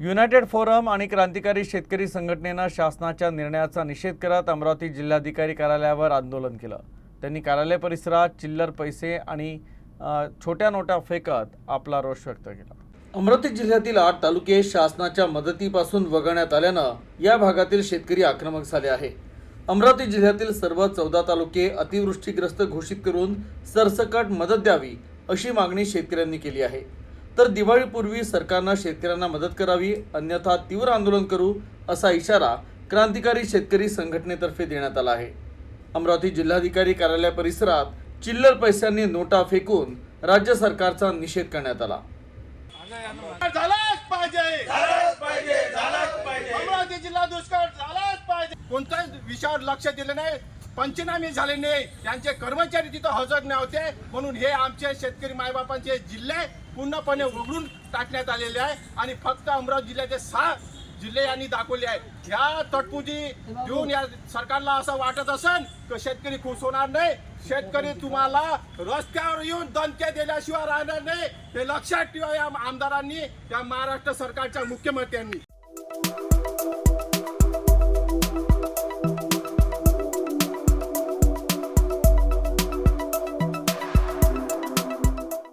United forum आणि क्रांतिकारी शेतकरी संघटनेनं शासनाच्या निर्णयाचा निषेध करत अमरावती जिल्हाधिकारी कार्यालयावर आंदोलन केलं. त्यांनी कार्यालय परिसरात चिल्लर पैसे आणि छोट्या नोटा फेकत आपला रोष व्यक्त केला. अमरावती जिल्ह्यातील आठ तालुके शासनाच्या मदतीपासून वगळण्यात आल्यानं या भागातील शेतकरी आक्रमक झाले आहे. अमरावती जिल्ह्यातील सर्व चौदा तालुके अतिवृष्टीग्रस्त घोषित करून सरसकट मदत द्यावी अशी मागणी शेतकऱ्यांनी केली आहे. तर दिवाळीपूर्वी सरकारनं शेतकऱ्यांना मदत करावी अन्यथा तीव्र आंदोलन करू असा इशारा क्रांतिकारी शेतकरी संघटनेतर्फे देण्यात आला आहे. अमरावती जिल्हाधिकारी कार्यालय परिसरात चिल्लर पैशांनी नोटा फेकून राज्य सरकारचा निषेध करण्यात आला. झालाच पाहिजे. झालाच पाहिजे झालाच पाहिजे. अमरावती जिल्हा दुष्काळ झालाच पाहिजे. कोणत्याच विषयावर लक्ष दिलं नाही. पंचनामे झाले नाही. त्यांचे कर्मचारी तिथं हजर नव्हते म्हणून हे आमचे शेतकरी मायबापांचे जिल्हे पूर्णपणे उघडून टाकण्यात आलेले आहे. आणि फक्त अमरावती जिल्ह्याचे सहा जिल्हे यांनी दाखवले आहे. ह्या तटपुजी देऊन या सरकारला असं वाटत असेल तर शेतकरी खुश होणार नाही. शेतकरी तुम्हाला रस्त्यावर येऊन दणके दिल्याशिवाय राहणार नाही. हे लक्षात ठेवा या आमदारांनी या महाराष्ट्र सरकारच्या मुख्यमंत्र्यांनी.